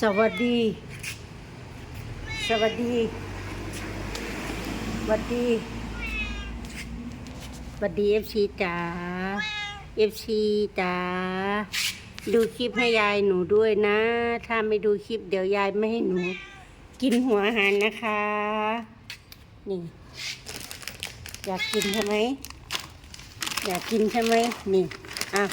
สวัสดี สวัสดีสวัสดีสวัสดีเอฟซีจ๋าเอฟซีจ๋าดูคลิปให้ยายหนูด้วยนะ ถ้าไม่ดูคลิปเดี๋ยวยายไม่ให้หนู กินหัวอาหารนะคะ นี่ อยากกินใช่ไหมอยากกินใช่ไหมนี่อะ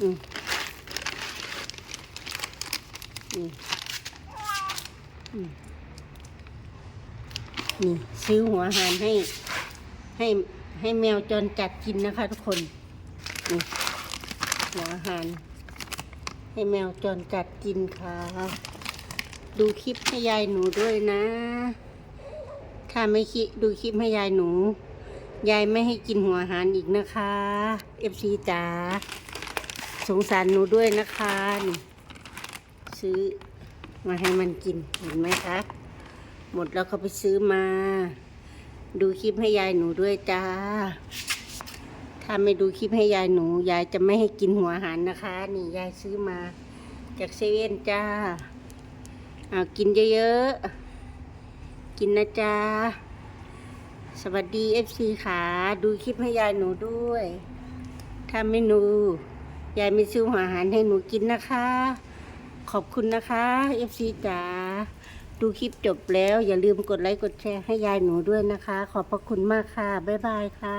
อืมนี่นี่ซื้อหัวหารให้ ให้ให้แมวจรจัดกินนะคะ ทุกคนนี่หัวหารให้แมวจรจัดกินค่ะ ดูคลิปให้ยายหนูด้วยนะ ถ้าไม่คิดดูคลิปให้ยายหนู ยายไม่ให้กินหัวหารอีกนะคะเอฟซีจ๋า สงสารหนูด้วยนะคะนี่ซื้อมาให้มันกินเห็นไหมคะหมดแล้วเขาไปซื้อมา ดูคลิปให้ยายหนูด้วยจ้า ถ้าไม่ดูคลิปให้ยายหนู ยายจะไม่ให้กินหัวอาหารนะคะ นี่ยายซื้อมา จากเซเว่นจ้าเอากินเยอะๆกินนะจ๊ะสวัสดีเอฟซีขาดูคลิปให้ยายหนูด้วย ถ้าไม่หนู ยายมีซื้ออาหารให้หนูกินนะคะ ขอบคุณนะคะเอฟซีจ๋าดูคลิปจบแล้วอย่าลืมกดไลค์กดแชร์ให้ยายหนูด้วยนะคะ ขอบพระคุณมากค่ะ บ๊ายบายค่ะ